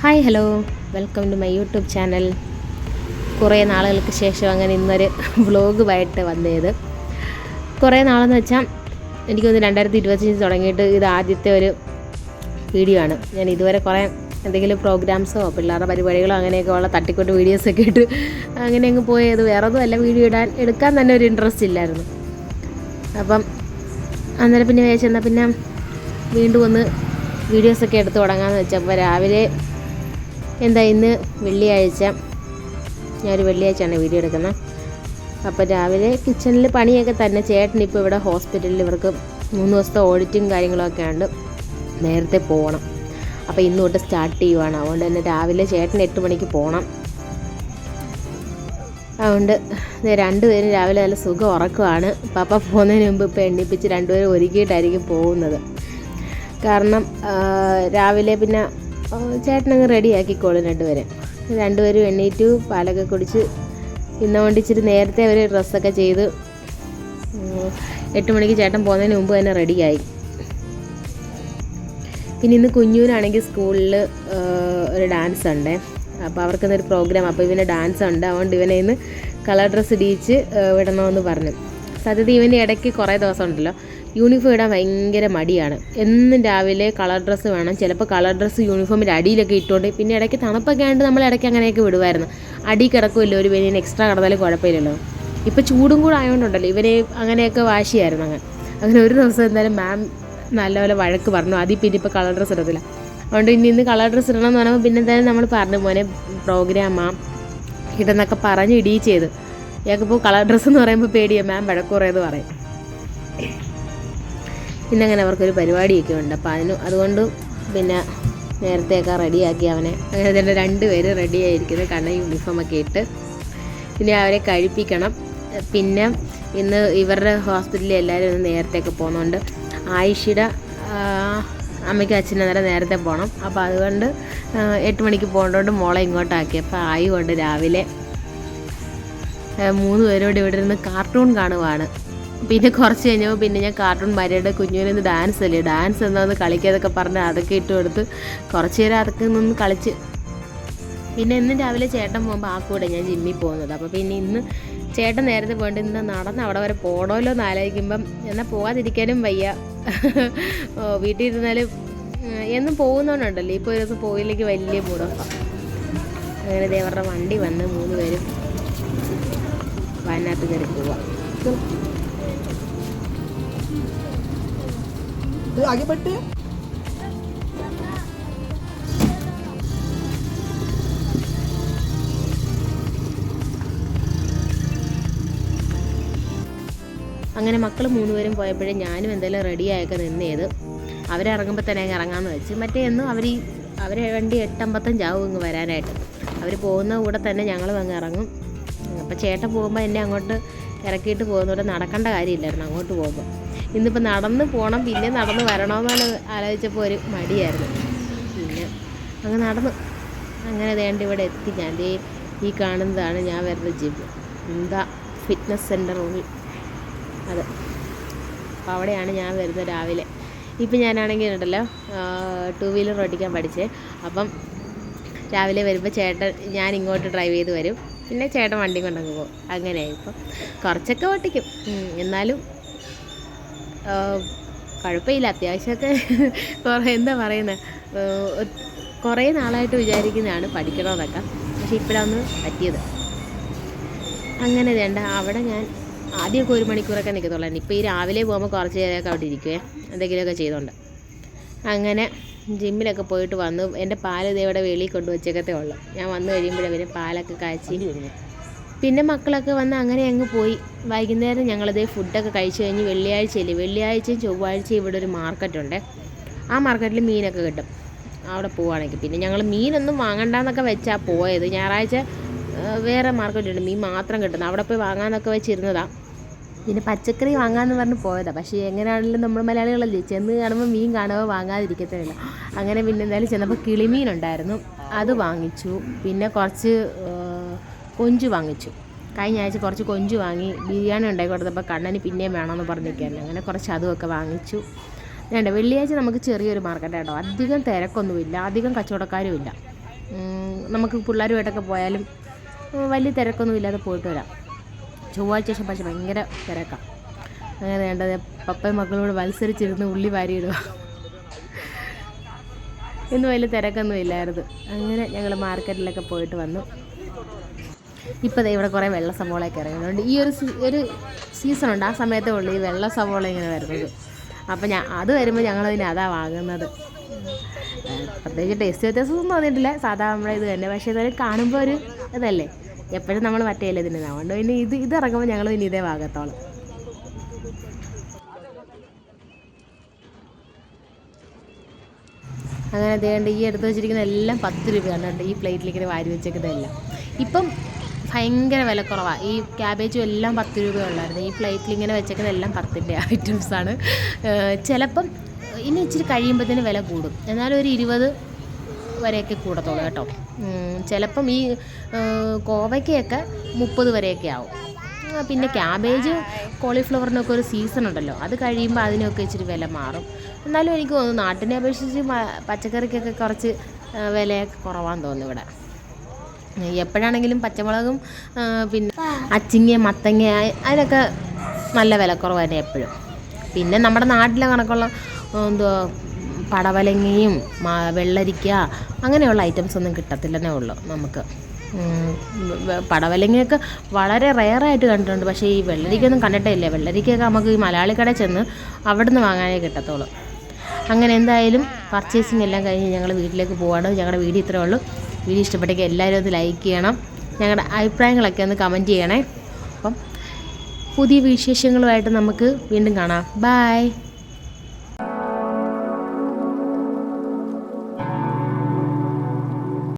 Hi hello welcome to my YouTube channel കുറേ നാളുകൾക്ക് ശേഷം അങ്ങനെ ഇന്നൊരു വ്ളോഗുമായിട്ട് വന്നത്. കുറേ നാളെന്ന് വെച്ചാൽ എനിക്കൊന്ന് രണ്ടായിരത്തി ഇരുപത്തഞ്ച് തുടങ്ങിയിട്ട് ഇത് ആദ്യത്തെ ഒരു വീഡിയോ ആണ്. ഞാൻ ഇതുവരെ കുറേ എന്തെങ്കിലും പ്രോഗ്രാംസോ പിള്ളേരുടെ പരിപാടികളോ അങ്ങനെയൊക്കെ ഉള്ള തട്ടിക്കൊട്ട് വീഡിയോസൊക്കെ ഇട്ട് അങ്ങനെ അങ്ങ് പോയത്. വേറെ ഒന്നുമല്ല വീഡിയോ ഇടാൻ. എടുക്കാൻ തന്നെ ഒരു ഇൻട്രസ്റ്റ് ഇല്ലായിരുന്നു. അപ്പം അന്നേരം പിന്നെ വേച്ചെന്നാൽ പിന്നെ വീണ്ടും ഒന്ന് വീഡിയോസൊക്കെ എടുത്ത് തുടങ്ങാമെന്ന് വെച്ചപ്പോൾ രാവിലെ എന്താ ഇന്ന് വെള്ളിയാഴ്ച. ഞാനൊരു വെള്ളിയാഴ്ചയാണ് വീഡിയോ എടുക്കുന്നത്. അപ്പോൾ രാവിലെ കിച്ചണിൽ പണിയൊക്കെ തന്നെ ചേട്ടൻ ഇപ്പോൾ ഇവിടെ ഹോസ്പിറ്റലിൽ ഇവർക്ക് മൂന്ന് ദിവസത്തെ ഓഡിറ്റും കാര്യങ്ങളൊക്കെ ഉണ്ട് നേരത്തെ പോകണം. അപ്പോൾ ഇന്ന് തൊട്ട് സ്റ്റാർട്ട് ചെയ്യുവാണ്. അതുകൊണ്ട് തന്നെ രാവിലെ ചേട്ടൻ എട്ട് മണിക്ക് പോകണം. അതുകൊണ്ട് രണ്ടുപേരും രാവിലെ നല്ല സുഖം ഉറക്കമാണ്. പപ്പ പോകുന്നതിന് മുമ്പ് ഇപ്പോൾ എണ്ണിപ്പിച്ച് രണ്ടുപേരും ഒരുക്കിയിട്ടായിരിക്കും പോകുന്നത്. കാരണം രാവിലെ പിന്നെ ആ, ചേട്ടനങ്ങ് റെഡിയാക്കിക്കോളും രണ്ടുപേരെ രണ്ടുപേരും എണ്ണീറ്റു പാലൊക്കെ കുടിച്ച് ഇന്നുകൊണ്ട് ഇച്ചിരി നേരത്തെ അവർ ഡ്രസ്സൊക്കെ ചെയ്ത് എട്ട് മണിക്ക് ചേട്ടൻ പോകുന്നതിന് മുമ്പ് തന്നെ റെഡിയായി. പിന്നെ ഇന്ന് കുഞ്ഞൂരാണെങ്കിൽ സ്കൂളിൽ ഒരു ഡാൻസ് ഉണ്ട്. അപ്പോൾ അവർക്കിന്നൊരു പ്രോഗ്രാം. അപ്പോൾ ഇവന് ഡാൻസ് ഉണ്ട്. അതുകൊണ്ട് ഇവനെ ഇന്ന് കളർ ഡ്രസ്സ് ഇടിയിച്ച് വിടണമെന്ന് പറഞ്ഞു. സത്യത്തിൽ ഇവന്റെ ഇടയ്ക്ക് കുറേ ദിവസം ഉണ്ടല്ലോ. യൂണിഫോം ഇടാൻ ഭയങ്കര മടിയാണ്. എന്നും രാവിലെ കളർ ഡ്രസ്സ് വേണം. ചിലപ്പോൾ കളർ ഡ്രസ്സ് യൂണിഫോമിന്റെ അടിയിലൊക്കെ ഇട്ടുകൊണ്ട് പിന്നെ ഇടയ്ക്ക് തണുപ്പൊക്കെ ആയതുകൊണ്ട് നമ്മൾ ഇടയ്ക്ക് അങ്ങനെയൊക്കെ വിടുമായിരുന്നു അടി കിടക്കുമല്ലോ ഒരു ബനിയൻ എക്സ്ട്രാ കിടന്നാലും കുഴപ്പമില്ലല്ലോ. ഇപ്പോൾ ചൂടും കൂടെ ആയതുകൊണ്ടുണ്ടല്ലോ ഇവനെ അങ്ങനെയൊക്കെ വാശിയായിരുന്നു അങ്ങനെ അങ്ങനെ ഒരു ദിവസം എന്തായാലും മാം നല്ലപോലെ വഴക്ക് പറഞ്ഞു. അതിൽ പിന്നെ ഇപ്പോൾ കളർ ഡ്രസ്സ് ഇടത്തില്ല. അതുകൊണ്ട് ഇനി ഇന്ന് കളർ ഡ്രസ്സ് ഇടണം എന്ന് പറയുമ്പോൾ പിന്നെ എന്തായാലും നമ്മൾ പറഞ്ഞു മോനെ പ്രോഗ്രാമാ ഇടന്നൊക്കെ പറഞ്ഞ് ഇടിയും ചെയ്ത് ഇയാൾക്കിപ്പോൾ കളർ ഡ്രസ്സ് എന്ന് പറയുമ്പോൾ പേടിയാണ് മാം വഴക്കുറേന്ന് പറയും. പിന്നെ അങ്ങനെ അവർക്കൊരു പരിപാടിയൊക്കെ ഉണ്ട്. അപ്പോൾ അതിന് അതുകൊണ്ട് പിന്നെ നേരത്തെയൊക്കെ റെഡിയാക്കി അവനെ. അങ്ങനെ തന്നെ രണ്ടുപേരും റെഡി ആയിരിക്കുന്നത് കണ്ണ യൂണിഫോമൊക്കെ ഇട്ട്. പിന്നെ അവരെ കഴിപ്പിക്കണം. പിന്നെ ഇന്ന് ഇവരുടെ ഹോസ്പിറ്റലിൽ എല്ലാവരും ഇന്ന് നേരത്തെയൊക്കെ പോകുന്നുണ്ട്. ആയിഷയുടെ അമ്മയ്ക്ക് അച്ഛനും അന്നേരം നേരത്തെ പോകണം അപ്പോൾ അതുകൊണ്ട് എട്ട് മണിക്ക് പോകേണ്ടതുകൊണ്ട് മോളെ ഇങ്ങോട്ടാക്കി. അപ്പോൾ ആയി കൊണ്ട് രാവിലെ മൂന്ന് പേരോട് ഇവിടെ ഇരുന്ന് കാർട്ടൂൺ കാണുവാണ്. പിന്നെ കുറച്ച് കഴിഞ്ഞപ്പോൾ പിന്നെ ഞാൻ കാർട്ടൂൺ മരയുടെ കുഞ്ഞുവിന് ഡാൻസ് അല്ലേ? ഡാൻസ് എന്നാന്ന് കളിക്കാതൊക്കെ പറഞ്ഞ് അതൊക്കെ ഇട്ട് കൊടുത്ത് കുറച്ച് നേരം അതൊക്കെ നിന്ന് കളിച്ച്. പിന്നെ ഇന്ന് രാവിലെ ചേട്ടൻ പോകുമ്പോൾ ആ കൂടെ ഞാൻ ജിമ്മിൽ പോകുന്നത്. അപ്പോൾ പിന്നെ ഇന്ന് ചേട്ടൻ നേരത്തെ പോയിട്ട് ഇന്ന് നടന്ന് അവിടെ വരെ പോകണമല്ലോ എന്ന് ആലോചിക്കുമ്പം എന്നാൽ പോകാതിരിക്കാനും വയ്യ. വീട്ടിൽ ഇരുന്നാലും എന്നും പോകുന്നതുകൊണ്ടുണ്ടല്ലോ ഇപ്പോൾ ഒരു ദിവസം പോയില്ലെങ്കിൽ വലിയ മൂടോഫാണ് അങ്ങനെ ദേവരുടെ വണ്ടി വന്ന് മൂന്ന് പേരും വയനാട്ടിൽ കയറി പോവാം. आगे बढ़ते हैं അങ്ങനെ മക്കൾ മൂന്നുപേരും പോയപ്പോഴേ ഞാനും എന്തായാലും റെഡിയായൊക്കെ നിന്നേത് അവരിറങ്ങുമ്പോൾ തന്നെ അങ്ങ് ഇറങ്ങാമെന്ന് വെച്ച് മറ്റേ എന്നും അവർ അവരെ വണ്ടി എട്ടമ്പത്തഞ്ചാവും ഇങ്ങ് വരാനായിട്ട് അവർ പോകുന്ന കൂടെ തന്നെ ഞങ്ങളും അങ്ങ് ഇറങ്ങും അപ്പോൾ ചേട്ടൻ പോകുമ്പോൾ എന്നെ അങ്ങോട്ട് ഇറക്കിയിട്ട് പോകുന്നതോടെ നടക്കേണ്ട കാര്യമില്ലായിരുന്നു അങ്ങോട്ട് പോകുമ്പോൾ ഇന്നിപ്പോൾ നടന്ന് പോകണം പിന്നെ നടന്ന് വരണമെന്നാണ് ആലോചിച്ചപ്പോൾ ഒരു മടിയായിരുന്നു. പിന്നെ അങ്ങ് നടന്നു. അങ്ങനെ വേണ്ട ഇവിടെ എത്തി. ഞാൻ ദേ ഈ കാണുന്നതാണ് ഞാൻ വരുന്ന ജിം എന്താ? ഫിറ്റ്നസ് സെന്റർ ഉള്ളിൽ അത്. അപ്പോൾ അവിടെയാണ് ഞാൻ വരുന്നത് രാവിലെ. ഇപ്പം ഞാനാണെങ്കിൽ ഉണ്ടല്ലോ ടു വീലർ ഓടിക്കാൻ പഠിച്ചേ. അപ്പം രാവിലെ വരുമ്പോൾ ചേട്ടൻ ഞാൻ ഇങ്ങോട്ട് ഡ്രൈവ് ചെയ്ത് വരും. പിന്നെ ചേട്ടൻ വണ്ടി കൊണ്ടങ്ങ് പോകും. അങ്ങനെയായി ഇപ്പം. കുറച്ചൊക്കെ ഓട്ടിക്കും. എന്നാലും കുഴപ്പമില്ല. അത്യാവശ്യമൊക്കെ കുറേ എന്താ പറയുന്നത് കുറേ നാളായിട്ട് വിചാരിക്കുന്നതാണ് പഠിക്കണമെന്നൊക്കെ പക്ഷെ ഇപ്പോഴാണ് പറ്റിയത്. അങ്ങനെ വേണ്ട അവിടെ ഞാൻ ആദ്യമൊക്കെ ഒരു മണിക്കൂറൊക്കെ നിൽക്കത്തുള്ളൂ ഇപ്പോൾ ഈ രാവിലെ പോകുമ്പോൾ കുറച്ച് നേരമൊക്കെ അവിടെ ഇരിക്കുവേ എന്തെങ്കിലുമൊക്കെ ചെയ്തുകൊണ്ട് അങ്ങനെ ജിമ്മിലൊക്കെ പോയിട്ട് വന്നു. എന്റെ പാൽ ഇതേ ഇവിടെ വെളിയിൽ കൊണ്ടുവച്ചേക്കത്തേ ഉള്ളൂ. ഞാൻ വന്നു കഴിയുമ്പോഴവര് പാലൊക്കെ കാച്ചി പിന്നെ മക്കളൊക്കെ വന്ന് അങ്ങനെ അങ്ങ് പോയി. വൈകുന്നേരം ഞങ്ങളത് ഫുഡൊക്കെ കഴിച്ചു കഴിഞ്ഞ് വെള്ളിയാഴ്ചയില്ലേ? വെള്ളിയാഴ്ചയും ചൊവ്വാഴ്ചയും ഇവിടെ ഒരു മാർക്കറ്റുണ്ട്. ആ മാർക്കറ്റിൽ മീനൊക്കെ കിട്ടും. അവിടെ പോവുകയാണെങ്കിൽ പിന്നെ ഞങ്ങൾ മീനൊന്നും വാങ്ങണ്ടെന്നൊക്കെ വെച്ചാൽ പോയത്. ഞായറാഴ്ച വേറെ മാർക്കറ്റുണ്ട് മീൻ മാത്രം കിട്ടുന്നത്. അവിടെ പോയി വാങ്ങാമെന്നൊക്കെ വെച്ചിരുന്നതാണ് പിന്നെ പച്ചക്കറി വാങ്ങാമെന്ന് പറഞ്ഞ് പോയതാണ് പക്ഷേ എങ്ങനെയാണെങ്കിലും നമ്മൾ മലയാളികളല്ലേ? ചെന്ന് കാണുമ്പോൾ മീൻ കാണുമ്പോൾ വാങ്ങാതിരിക്കത്തില്ല അങ്ങനെ പിന്നെ എന്തായാലും ചെന്നപ്പോൾ കിളിമീനുണ്ടായിരുന്നു. അത് വാങ്ങിച്ചു. പിന്നെ കുറച്ച് കൊഞ്ച് വാങ്ങിച്ചു. കഴിഞ്ഞ ആഴ്ച കുറച്ച് കൊഞ്ച് വാങ്ങി ബിരിയാണി ഉണ്ടാക്കി കൊടുത്തപ്പോൾ കണ്ണന് പിന്നെയും വേണമെന്ന് പറഞ്ഞിരിക്കുകയായിരുന്നു. അങ്ങനെ കുറച്ച് അതുമൊക്കെ വാങ്ങിച്ചു. വേണ്ട വെള്ളിയാഴ്ച നമുക്ക് ചെറിയൊരു മാർക്കറ്റ് കേട്ടോ അധികം തിരക്കൊന്നുമില്ല അധികം കച്ചവടക്കാരും ഇല്ല ഉം, നമുക്ക് പിള്ളേരുമായിട്ടൊക്കെ പോയാലും വലിയ തിരക്കൊന്നും ഇല്ലാതെ പോയിട്ട് വരാം. ചൊവ്വാഴ്ച ശേഷം പക്ഷേ ഭയങ്കര തിരക്കാണ് അങ്ങനെ വേണ്ടത് പപ്പയും മക്കളോട് മത്സരിച്ചിരുന്ന് ഉള്ളി വാരിയിടുക ഇന്ന് വലിയ തിരക്കൊന്നും ഇല്ലായിരുന്നു അങ്ങനെ ഞങ്ങൾ മാർക്കറ്റിലൊക്കെ പോയിട്ട് വന്നു. ഇപ്പോൾ ദേ ഇവിടെ കുറേ വെള്ള സവോളയൊക്കെ ഇറങ്ങുന്നുണ്ട് ഈ ഒരു ഒരു സീസൺ ഉണ്ട്. ആ സമയത്തേ ഉള്ളൂ ഈ വെള്ള സവോള ഇങ്ങനെ വരുന്നത്. അപ്പോൾ ഞാൻ അത് വരുമ്പോൾ ഞങ്ങളതിന് അതാ വാങ്ങുന്നത്. പ്രത്യേകിച്ച് ടേസ്റ്റ് വ്യത്യാസമൊന്നും തോന്നിയിട്ടില്ല. സാധാ നമ്മുടെ ഇത് തന്നെ. പക്ഷേ ഇതൊരു കാണുമ്പോൾ ഒരു ഇതല്ലേ? എപ്പോഴും നമ്മൾ മറ്റേ അല്ലേ തിന്നുന്നത് അതുകൊണ്ട് പിന്നെ ഇത് ഇത് ഇറങ്ങുമ്പോൾ ഞങ്ങൾ പിന്നെ ഇതേ ഭാഗത്തോളം അങ്ങനെ അതേണ്ട ഈ എടുത്ത് വെച്ചിരിക്കുന്ന എല്ലാം പത്ത് രൂപയാണ് ഈ പ്ലേറ്റിലേക്ക് വാരി വെച്ചേക്കുന്നതെല്ലാം. ഇപ്പം ഭയങ്കര വില വിലക്കുറവാണ് ഈ ക്യാബേജും എല്ലാം പത്ത് രൂപയുള്ളായിരുന്നു ഈ പ്ലേറ്റിൽ ഇങ്ങനെ വെച്ചേക്കുന്ന എല്ലാം പത്തിന്റെ ഐറ്റംസാണ് ചിലപ്പം ഇനി ഇച്ചിരി കഴിയുമ്പോഴത്തേന് വില കൂടും. എന്നാലും ഒരു ഇരുപത് വരെയൊക്കെ കൂടത്തുള്ളൂ കേട്ടോ. ചിലപ്പം ഈ കോവയ്ക്കൊക്കെ മുപ്പത് വരെയൊക്കെ ആവും. പിന്നെ ക്യാബേജ് കോളിഫ്ലവറിനൊക്കെ ഒരു സീസൺ ഉണ്ടല്ലോ. അത് കഴിയുമ്പോൾ അതിനൊക്കെ ഇച്ചിരി വില മാറും. എന്നാലും എനിക്ക് തോന്നുന്നു നാട്ടിനെ അപേക്ഷിച്ച് പച്ചക്കറിക്കൊക്കെ കുറച്ച് വിലയൊക്കെ കുറവാന്ന് തോന്നുന്നു ഇവിടെ. എപ്പോഴാണെങ്കിലും പച്ചമുളകും പിന്നെ അച്ചിങ്ങ മത്തങ്ങ അതിനൊക്കെ നല്ല വിലക്കുറവ് തന്നെ എപ്പോഴും. പിന്നെ നമ്മുടെ നാട്ടിലെ കണക്കുള്ള എന്തുവാ പടവലങ്ങയും വെള്ളരിക്ക അങ്ങനെയുള്ള ഐറ്റംസ് ഒന്നും കിട്ടത്തില്ലെന്നേ ഉള്ളൂ നമുക്ക്. പടവലങ്ങയൊക്കെ വളരെ റെയറായിട്ട് കണ്ടിട്ടുണ്ട്. പക്ഷേ ഈ വെള്ളരിക്കൊന്നും കണ്ടിട്ടേ ഇല്ല വെള്ളരിക്കയൊക്കെ നമുക്ക് ഈ മലയാളി കടയിൽ ചെന്ന് അവിടെ നിന്ന് വാങ്ങാനേ കിട്ടത്തുള്ളൂ. അങ്ങനെ എന്തായാലും പർച്ചേസിങ് എല്ലാം കഴിഞ്ഞ് ഞങ്ങൾ വീട്ടിലേക്ക് പോവാണ്. ഞങ്ങളുടെ വീട് ഇത്രേ ഉള്ളൂ. വീഡിയോ ഇഷ്ടപ്പെട്ടെങ്കിൽ എല്ലാവരും ഒന്ന് ലൈക്ക് ചെയ്യണം. ഞങ്ങളുടെ അഭിപ്രായങ്ങളൊക്കെ ഒന്ന് കമന്റ് ചെയ്യണേ. അപ്പം പുതിയ വിശേഷങ്ങളുമായിട്ട് നമുക്ക് വീണ്ടും കാണാം. ബായ്